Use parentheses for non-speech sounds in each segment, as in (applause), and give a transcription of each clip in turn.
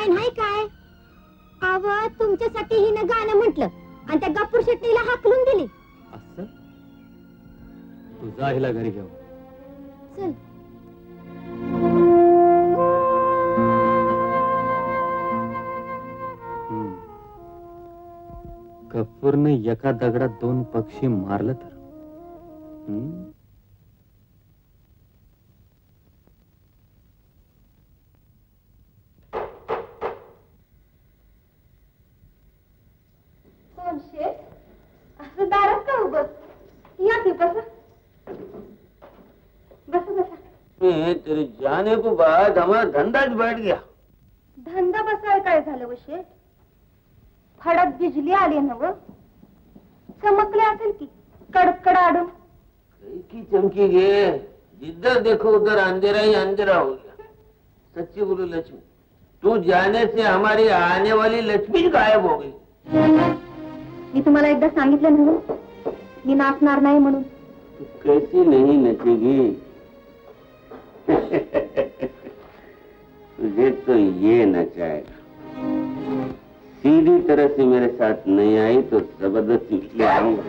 काय नाही काय? अव तुमच्यासाठी हिनं गाणं म्हटलं आणि त्या गप्पूर शेट्टीला हाकलून दिली. असं? तू जा हिला घरी घेऊन. चल. कपूरने एका दगडात दोन पक्षी मारलं तर? हम्म? शेठ असं दारात का उभं? या की बसा. बसा तेरे जाने के बाद हमारा धंधा ज बैठ गया. धंदा बसाय काय झालं व शेठ? फडक बिजली आली ना व? चमकले असेल की कडकड आडून? कई की चमकी गे? जिधर देखो उधर अंधेरा ही अंधेरा हो गया. सच्ची बोलो लक्ष्मी तू जाने से हमारी आने वाली लक्ष्मी गायब हो गई। मी तुम्हाला एकदा सांगितलं ना मी नाचणार नाही म्हणून. कैसी नहीं नचेगी? तुझे तो ये नचाएगा सीधी तरह से मेरे साथ नहीं आई तो जबरदस्ती ले आऊंगा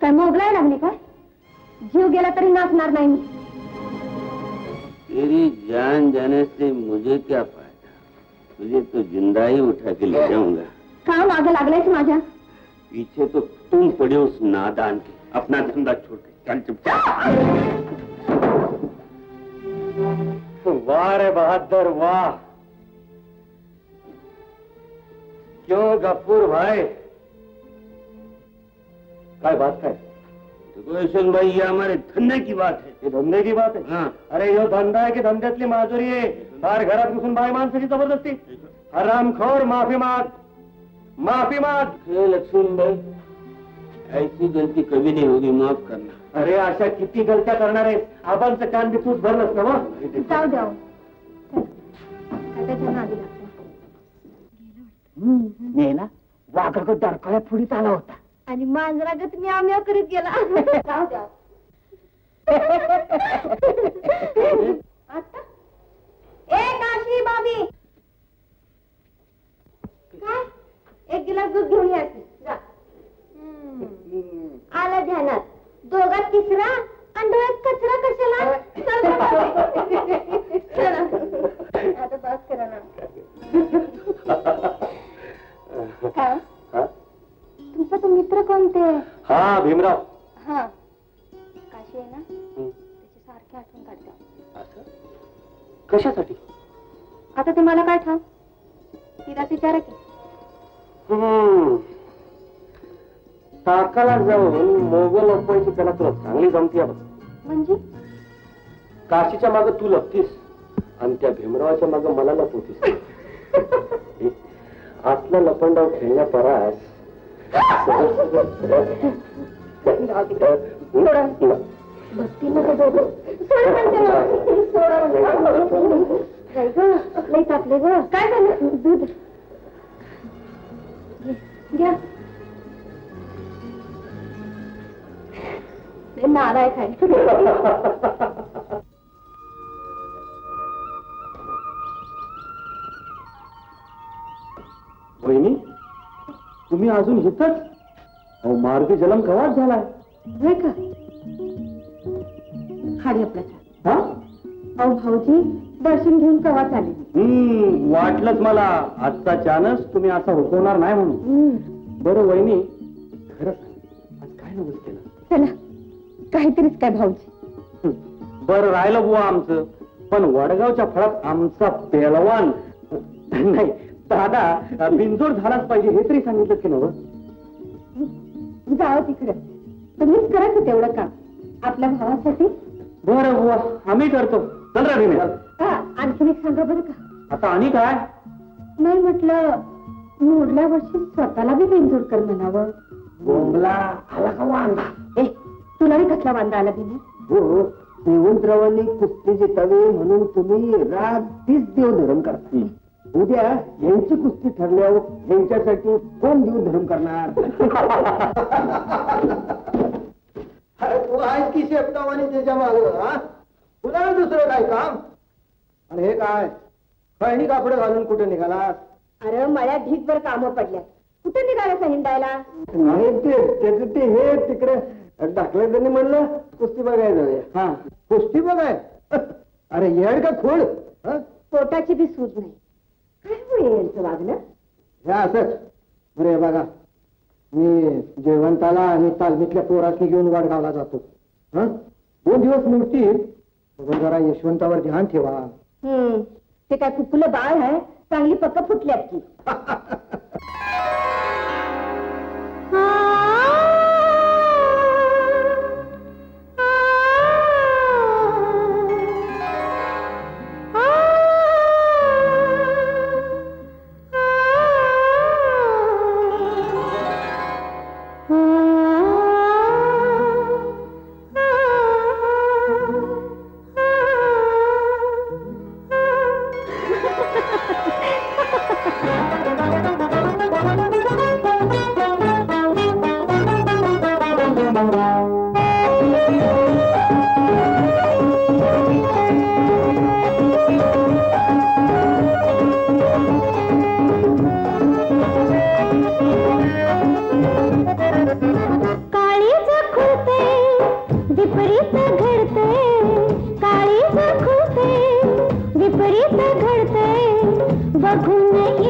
काय मोगलाय लागली काय जीव गेला तरी नाचणार नाही मी. तेरी जान जाने से मुझे क्या फायदा? तुझे तो जिंदा ही उठा के ले जाऊंगा. का मागं लागलायच माझ्या पीछे तो तुम पड़े उस नादान के। अपना धंधा छोड़ के। चल चुपचाप वाह रे बहादुर वाह। क्यों गफूर भाई? काय बात काय देखो यशवंत भाई ये हमारे धंधे की बात है। ये धंधे की बात है? हाँ। अरे यो धंदा आहे की धंद्यातली माजुरी आहे फार घरात घुसून बाय माणसाची ज़बरदस्ती। हरामखोर माफ़ी माग। माफी माग. हे लक्ष्मण भाई ऐसी गलती कभी नहीं होगी माफ करना. अरे अशा किती गलत्या करणार आहे आबांचं कान बी तूच भरलंस ना मग? जाऊ द्या. नेला वाघाकडे दरकळ्या पुढे आला होता. आणि मांजरागत म्याव म्याव करीत गेला. जाऊ द्या (laughs) आता? ए काशी बाबी काय एक गिलास दूध घेऊन जा. हम्म. आलं ध्यानात. दोघात तिसरा आणि डोळ्यात कचरा कशाला? चल. ना बाबी. चला. आता बस करा ना. काय हा? तुमचा तो मित्र कोणते? हा भीमराव. हा. काशी आहे ना? त्याची सारखी आठवण काढते. असं? कशासाठी? आता ते मला काय ठाव तिला विचारा की. ताकाला जाऊन मोगल लपवायची त्याला तुला चांगली जमती आहे म्हणजे? काशीच्या माग तू लपतीस आणि त्या भीमरावाच्या माग मला लपवतीस. (laughs) असलं लपंडाव खेळण्या परास. (laughs) काय झालं? दूध. घे, घ्या लई नालाय खाय वहिनी तुम्ही अजून इथंच? अहो मारुती जलम कवाच झालाय? होय का? खाली आपला चहा. हा? अहो भाऊजी दर्शन घेऊन कवा चालेल हम्म वाटलंच मला. आजचा चानस तुम्ही असा हुकवणार नाही म्हणून. बरं वहिनी. खरं सांग आज काय नवस केलं? चला काहीतरीच काय भाऊजी. बरं राहिलं बुवा आमचं. पण वडगावच्या फळात आमचा पेलवान नाही दादा बिनजोड झालाच पाहिजे हे तरी सांगितलं की नव जाओ तिकडे. तुम्हीच करा की तेवढं काम. आपल्या भावासाठी? बरं बुवा आम्ही करतो. चल रे. हा आणखीन एक सांगा बरं का. आता आणि काय? नाही म्हटलं मोडल्या वर्षी स्वतःला बी बिनजोड कर म्हणावं. बोंबला आला का वांगा ए तुला बी कसला वांदा आला बिने हो श्रीमंतरावांनी कुस्ती जितावी म्हणून तुम्ही रात्रीच देव धर्म करता उद्या यांची कुस्ती ठरल्यावर यांच्यासाठी कोण देव धर्म करणार? (laughs) आहेस की शेपटावानी त्याच्या माग हा? तुला दुसरं काय काम? आणि हे काय? काही कापडं घालून कुठे निघाला अरे मळ्यात ढीकभर कामं पडल्यात. कुठे निघाला हिंडायला? नाही ते त्याचं ते हे तिकडे दाखलं त्यांनी म्हणलं कुस्ती बघायला जाऊया. हा. कुस्ती बघाय? अरे येड का खोड? हं? पोटाची बी सूज नाही. काय होईल यांचं वागणं? हे असंच. अरे बघा. मी जयवंताला आणि तालमीतल्या पोरासनी घेऊन वडगावला जातो. हं? दोन दिवस मूर्ती. बघून जरा यशवंतावर ध्यान ठेवा. हम्म. ते काय कुकुलं बाळ आहे? चांगली पक्क फुटल्यात की विपरीत घडते बघून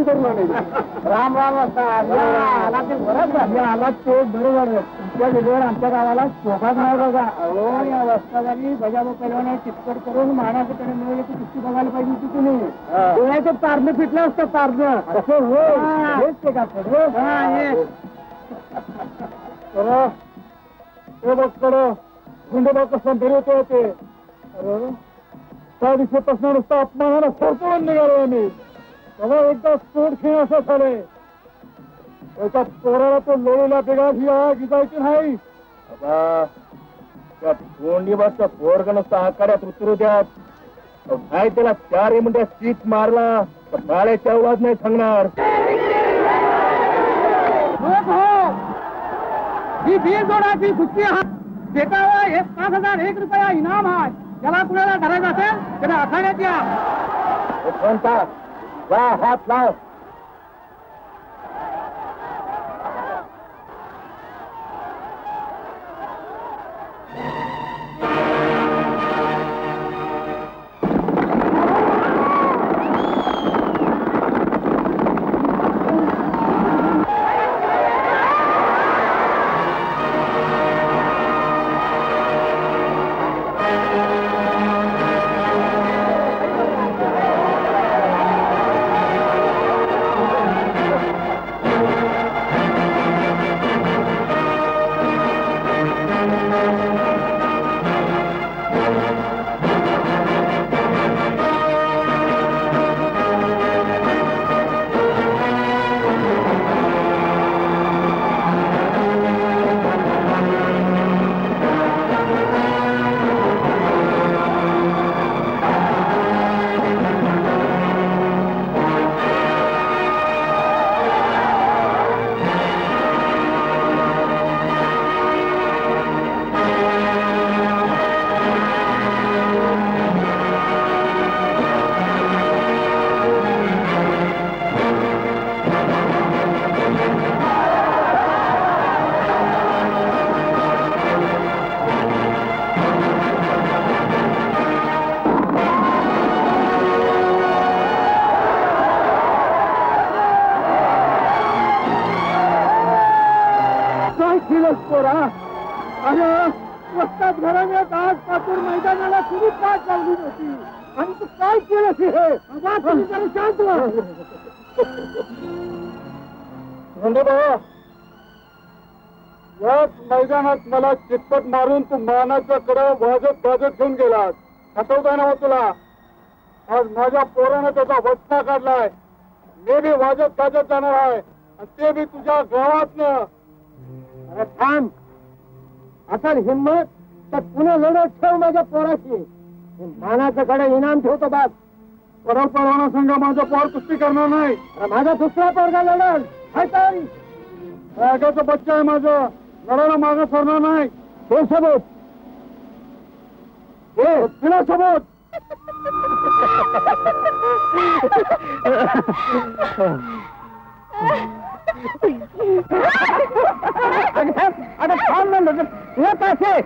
घुसली की खाली करून आणायची राम राम आला ते बरोबर वेळेवर आमच्या गावाला शोभाच नाही बघा. अहो या वस्तादारी बजाबो पहिल्याने चितकट करून मिळवले की कुस्ती बघायला पाहिजे होती तुम्ही. डोळ्याचं तारणं पिटलं असतं तारणं असं हो. हेच ते का खरं? हा, बघ. गुंडोबा कसं बरे होते ते. अरे त्या दिवशीपासून नुसतं अपमानाला सरपळून निघालो आम्ही. तेव्हा एकदा स्फोट खेळ असं झालंय. त्याच्या पोराला तो लोळीला बिघाड ही आग जायची नाही. आता त्या गोंडीबाच्या पोरग नुसतं आकारात उतरू अहो, काय त्याला चार मिनिटं सीट मारला तर बाळ्याच्या आवाज नाही सांगणार. ही बीज जोडाची कुस्ती हा शेतावर एक पाच हजार एक रुपया इनाम आहे. ज्याला कुणाला धरायचं असेल? त्याला आखाड्यात या. वा हात लाव काय धोंडोबा, याच मैदानात मला चितपट मारून तू मानाच्या कडे वाजत गाजत घेऊन गेलास. हटवता ना हो तुला? आज माझ्या पोरानं त्याचा वचना काढलाय. मी बी वाजत गाजत जाणार आहे. आणि ते बी तुझ्या गावात अरे थांब. असाल हिंमत तर पुन्हा लढत ठेव माझ्या पोराशी. हे मानाचं कडे इनाम ठेवतो बाप परवा परवाना संघ माझा पोर कुस्ती करणार नाही. माझा दुसरा पोरगा लढल. रागाचं बच्चा आहे माझं. लढायला मागं सरणार नाही. तो सोबत. हो तिला सोबत. अरे थांब ना काय काय?